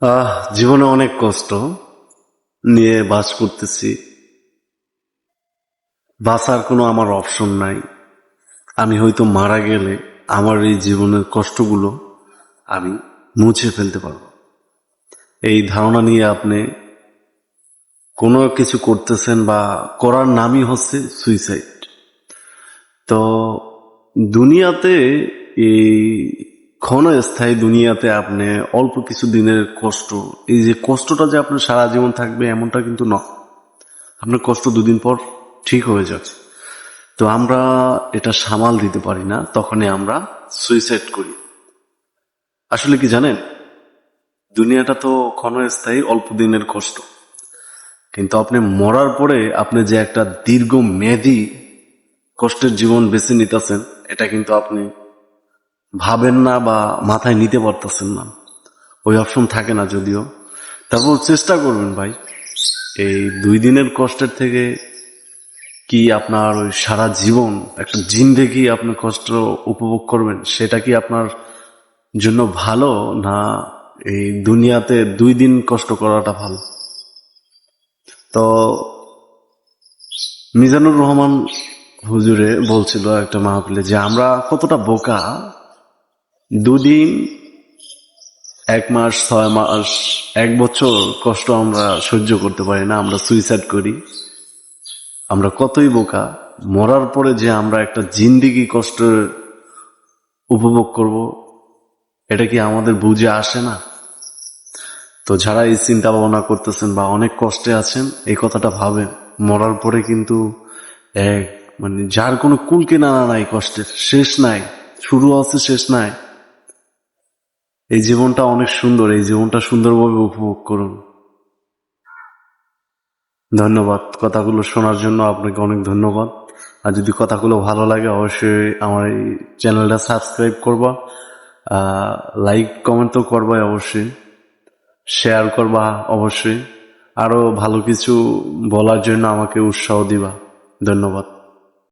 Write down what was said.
আহ, জীবনে অনেক কষ্ট নিয়ে বাস করতেছি। বাঁচার কোনো আমার অপশন নাই। আমি হয়তো মারা গেলে আমার এই জীবনের কষ্টগুলো আমি মুছে ফেলতে পারব। এই ধারণা নিয়ে আপনি কোনো কিছু করতেছেন বা করার নামই হচ্ছে সুইসাইড তো দুনিয়াতে এই ক্ষণস্থায়ী দুনিয়াতে আপনি অল্প কিছু দিনের কষ্ট, এই যে কষ্টটা যে আপনার সারা জীবন থাকবে এমনটা কিন্তু নয়। আপনার কষ্ট দুদিন পর ঠিক হয়ে যাচ্ছে। তো আমরা এটা সামাল দিতে পারি না, তখনই আমরা সুইসাইড করি। আসলে কি জানেন? দুনিয়াটা তো ক্ষণস্থায়ী, অল্প দিনের কষ্ট। কিন্তু আপনি মরার পরে আপনি যে একটা দীর্ঘ মেয়াদি কষ্টের জীবন বেছে নিতেছেন, এটা কিন্তু আপনি ভাবেন না বা মাথায় নিতে পারতেছেন না। ওই অপশন থাকে না যদিও। তারপর চেষ্টা করবেন ভাই, এই দুই দিনের কষ্টের থেকে কি আপনার ওই সারা জীবন একটা জিন্দেগি আপনি কষ্ট উপভোগ করবেন? সেটা কি আপনার জন্য ভালো না এই দুনিয়াতে দুই দিন কষ্ট করাটা ভালো? তো মিজানুর রহমান হুজুরে বলছিল একটা মাহফিলে যে আমরা কতটা বোকা দুদিন, এক মাস, ছয় মাস, এক বছর কষ্ট আমরা সহ্য করতে পারি না, আমরা সুইসাইড করি। আমরা কতই বোকা, মরার পরে যে আমরা একটা জিন্দিগি কষ্ট উপভোগ করব, এটা কি আমাদের বুঝে আসে না? তো যারা এই চিন্তা ভাবনা করতেছেন বা অনেক কষ্টে আছেন, এই কথাটা ভাবেন। মরার পরে কিন্তু এক মানে যার কোনো কুল কিনারা নাই কষ্টের, শেষ নাই, শুরু আছে, শেষ নাই। এই জীবনটা অনেক সুন্দর, এই জীবনটা সুন্দরভাবে উপভোগ করুন। ধন্যবাদ কথাগুলো শোনার জন্য, আপনাকে অনেক ধন্যবাদ। আর যদি কথাগুলো ভালো লাগে, অবশ্যই আমার এই চ্যানেলটা সাবস্ক্রাইব করবা লাইক কমেন্ট তো করবাই অবশ্যই, শেয়ার করবা অবশ্যই, আরও ভালো কিছু বলার জন্য আমাকে উৎসাহ দিবা। ধন্যবাদ।